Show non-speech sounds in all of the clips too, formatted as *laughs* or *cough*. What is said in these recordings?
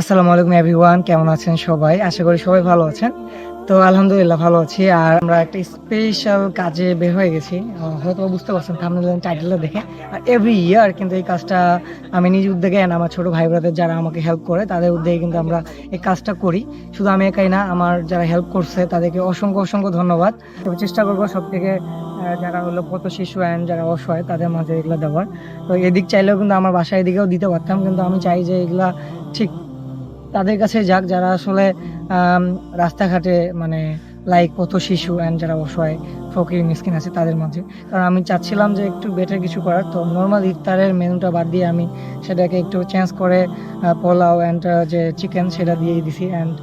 আসসালামু আলাইকুম এভরিওয়ান, কেমন আছেন সবাই? আশা করি সবাই ভালো আছেন। তো আলহামদুলিল্লাহ ভালো আছি। আর আমরা একটা স্পেশাল কাজে বের হয়ে গেছি। হয়তো বুঝতে পারছেন থামনেল টাইটেলটা দেখে। আর এভরি ইয়ার কিন্তু এই কাজটা আমি নিজ উদ্যোগে and আমার ছোট ভাই ব্রাদের যারা আমাকে হেল্প করে, তাদের উদ্যোগে কিন্তু আমরা এই কাজটা করি। শুধু আমি একাই না, আমার যারা হেল্প করছে, তাদেরকে অসংখ্য অসংখ্য ধন্যবাদ। তবে চেষ্টা করব সব থেকে যারা হলো কত শিশু অ্যান্ড যারা অসহায়, তাদের মাঝে এগুলো দেওয়ার। তো এদিক চাইলেও কিন্তু আমার বাসায় এদিকেও দিতে পারতাম, কিন্তু আমি চাই যে এগুলা ঠিক তাদের কাছে যাক, যারা আসলে রাস্তাঘাটে মানে লাইক পথ শিশু অ্যান্ড যারা অসহায়, ফকির, মিসকিন আছে তাদের মাঝে। কারণ আমি চাচ্ছিলাম যে একটু বেটার কিছু করার, তো নর্মাল ইফতারের মেনুটা বাদ দিয়ে আমি সেটাকে একটু চেঞ্জ করে পোলাও অ্যান্ড যে চিকেন সেটা দিয়ে দিছি অ্যান্ড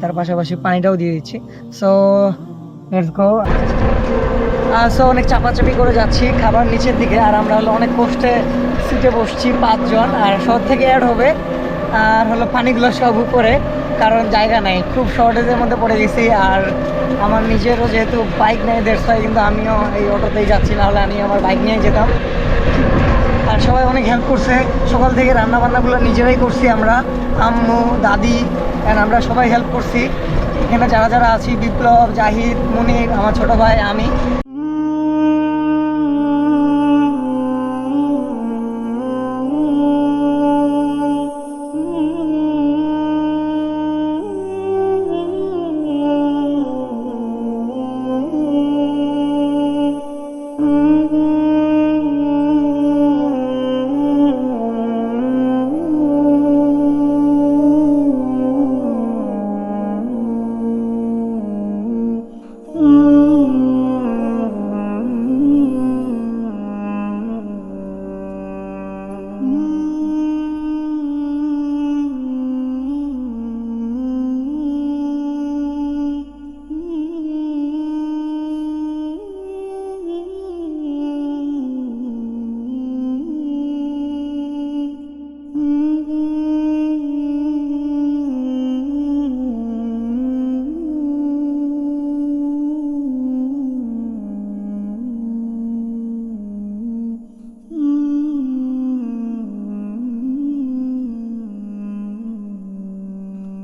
তার পাশাপাশি পানিটাও দিয়ে দিচ্ছি। সো লেটস গো সো অনেক চাপাচাপি করে যাচ্ছি খাবার নিচের দিকে, আর আমরা হলো অনেক কষ্টে সিটে বসছি পাঁচজন, আর শহর থেকে অ্যাড হবে আর হলো পানিগুলো সব উপরে, কারণ জায়গা নাই। খুব শর্টেজের মধ্যে পড়ে গেছি, আর আমার নিজেরও যেহেতু বাইক নেই দেড়শো কিন্তু আমিও এই অটোতেই যাচ্ছি না হলে আমি আমার বাইক নিয়ে যেতাম। আর সবাই অনেক হেল্প করছে। সকাল থেকে রান্না বান্নাগুলো নিজেরাই করছি আমরা। আম্মু, দাদি অ্যান্ড আমরা সবাই হেল্প করছি। এখানে যারা যারা আছি, বিপ্লব, জাহিদ, মুনির, আমার ছোট ভাই, আমি।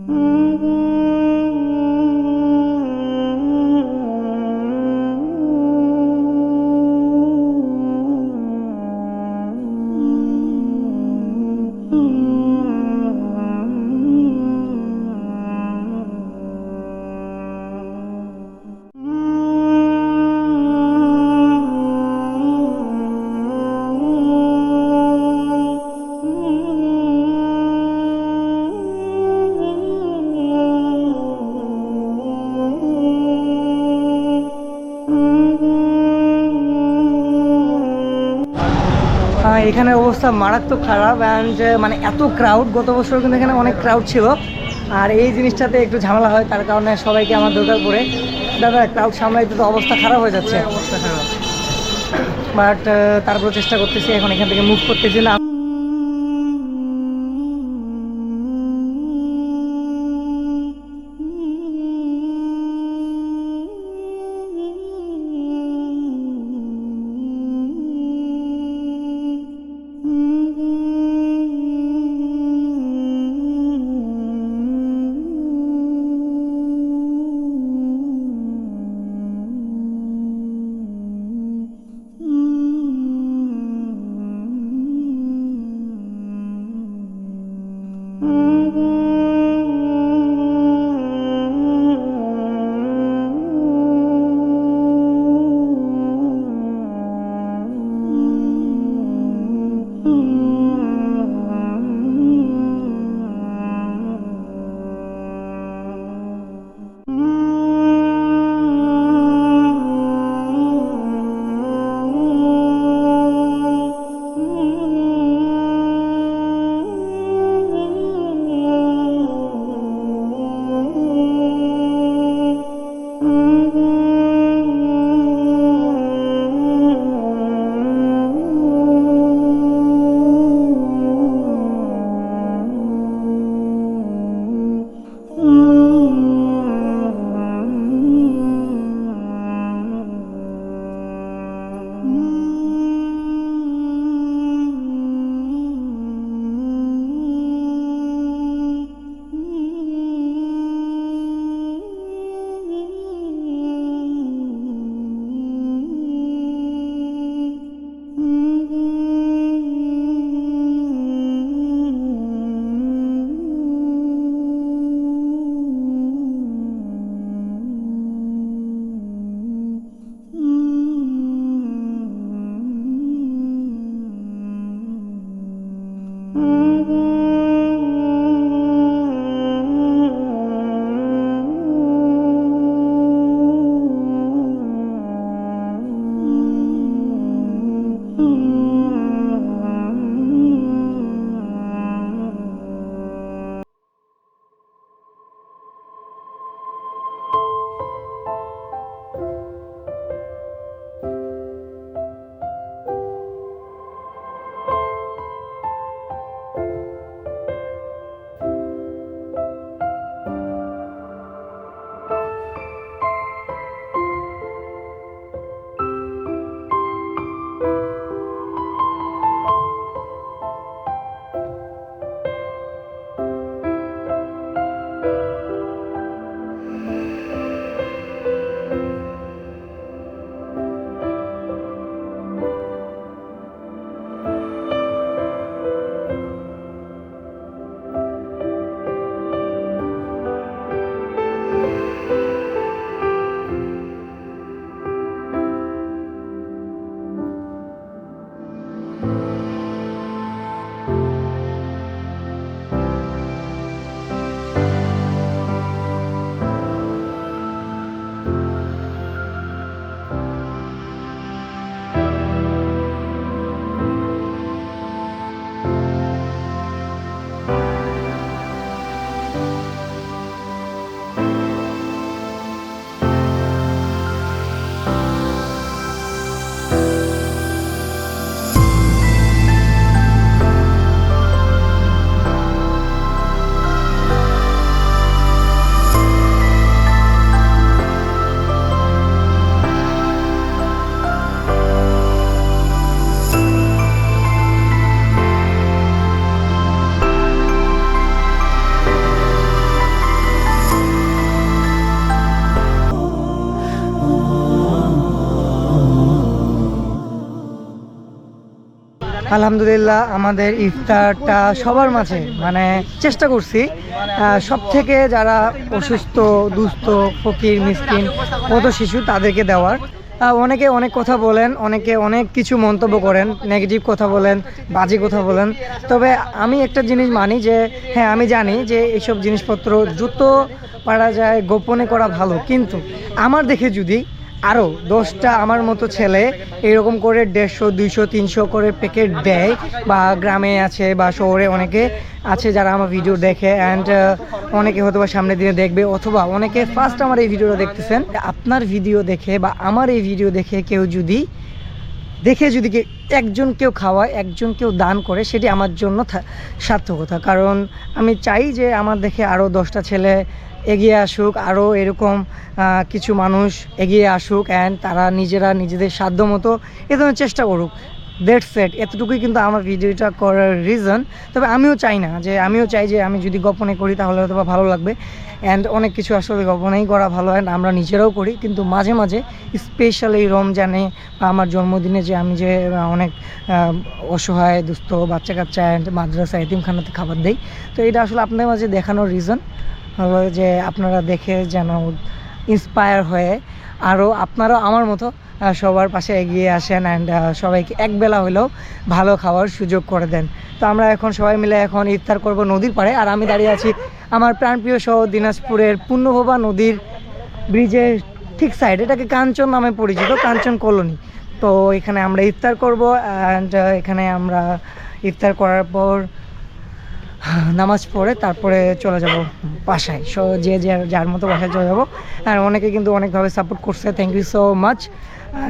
Mm. এখানের অবস্থা মারাত্মক খারাপ অ্যান্ড মানে এত ক্রাউড গত বছর কিন্তু এখানে অনেক ক্রাউড ছিল। আর এই জিনিসটাতে একটু ঝামেলা হয় তার কারণে সবাইকে আমার দরকার পড়ে। দাদা ক্রাউড সামলাইতে তো অবস্থা খারাপ হয়ে যাচ্ছে। অবস্থা খারাপ। বাট তারপর চেষ্টা করতেছি এখন এখান থেকে মুভ করতেছি না। আলহামদুলিল্লাহ আমাদের ইফতারটা সবার মাঝে মানে চেষ্টা করছি। সব থেকে যারা অসুস্থ, দুস্থ, ফকির, মিসকিন কত শিশু তাদেরকে দেওয়ার। অনেকে অনেক কথা বলেন, অনেকে অনেক কিছু মন্তব্য করেন নেগেটিভ কথা বলেন, বাজে কথা বলেন। তবে আমি একটা জিনিস মানি যে হ্যাঁ আমি জানি যে এইসব জিনিসপত্র দ্রুত পারা যায়, গোপনে করা ভালো। কিন্তু আমার দেখে যদি আরও দশটা আমার মতো ছেলে এরকম করে দেড়শো, দুইশো, তিনশো করে প্যাকেট দেয় বা গ্রামে আছে বা শহরে অনেকে আছে যারা আমার ভিডিও দেখে অ্যান্ড অনেকে হয়তো বা সামনের দিনে দেখবে অথবা অনেকে ফার্স্ট আমার এই ভিডিওটা দেখতেছেন। আপনার ভিডিও দেখে বা আমার এই ভিডিও দেখে কেউ যদি, দেখে যদি একজন কেউ খাওয়ায়, একজন কেউ দান করে, সেটি আমার জন্য সার্থকতা কারণ আমি চাই যে আমার দেখে আরও দশটা ছেলে এগিয়ে আসুক, আরও এরকম কিছু মানুষ এগিয়ে আসুক অ্যান্ড তারা নিজেরা নিজেদের সাধ্য মতো এ ধরনের চেষ্টা করুক। দ্যাট সেট এতটুকুই কিন্তু আমার ভিডিওটা করার রিজন তবে আমিও চাই না যে, আমিও চাই যে, আমি যদি গোপনে করি তাহলে হয়তো ভালো লাগবে। অ্যান্ড অনেক কিছু আসলে গোপনেই করা ভালো অ্যান্ড আমরা নিজেরাও করি। কিন্তু মাঝে মাঝে স্পেশাল রমজানে বা আমার জন্মদিনে যে আমি যে অনেক অসহায়, দুস্থ বাচ্চা কাচ্চা অ্যান্ড মাদ্রাসা, এতিমখানাতে খাবার দেই। তো এটা আসলে আপনাদের মাঝে দেখানোর রিজন হলো যে, আপনারা দেখে যেন ইন্সপায়ার হয়ে আরও আপনারাও আমার মতো সবার পাশে এগিয়ে আসেন অ্যান্ড সবাইকে একবেলা হলেও ভালো খাওয়ার সুযোগ করে দেন। তো আমরা এখন সবাই মিলে এখন ইফতার করব নদীর পাড়ে আর আমি দাঁড়িয়ে আছি আমার প্রাণপ্রিয় শহর দিনাজপুরের পূর্ণভবা নদীর ব্রিজের ঠিক সাইড এটাকে কাঞ্চন নামে পরিচিত, কাঞ্চন কলোনি। তো এখানে আমরা ইফতার করব অ্যান্ড এখানে আমরা ইফতার করার পর *laughs* নামাজ পড়ে, তারপরে চলে যাব বাসায়। সো যে যার মতো বাসায় চলে যাব। আর অনেকে কিন্তু অনেকভাবে সাপোর্ট করছে। থ্যাংক ইউ সো মাচ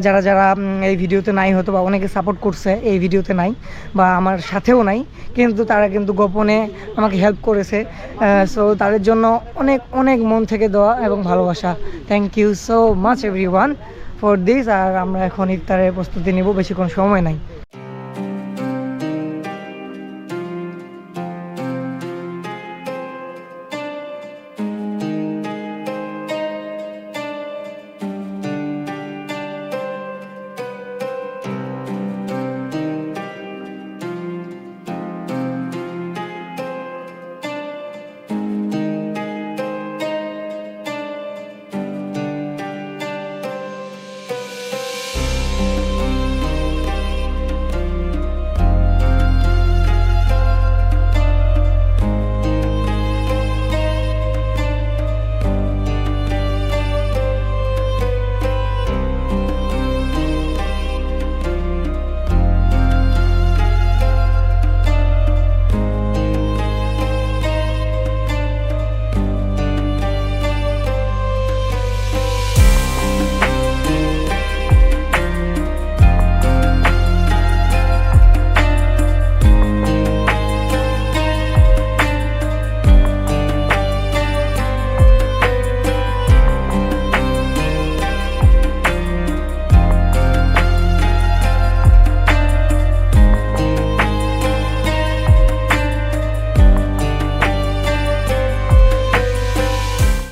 যারা যারা এই ভিডিওতে নাই হতো বা অনেকে সাপোর্ট করছে এই ভিডিওতে নাই বা আমার সাথেও নাই। কিন্তু তারা কিন্তু গোপনে আমাকে হেল্প করেছে। সো তাদের জন্য অনেক অনেক মন থেকে দেওয়া এবং ভালোবাসা। Thank you so much everyone for this আর আমরা এখন ইফতারের প্রস্তুতি নেব। বেশিক্ষণ সময় নাই।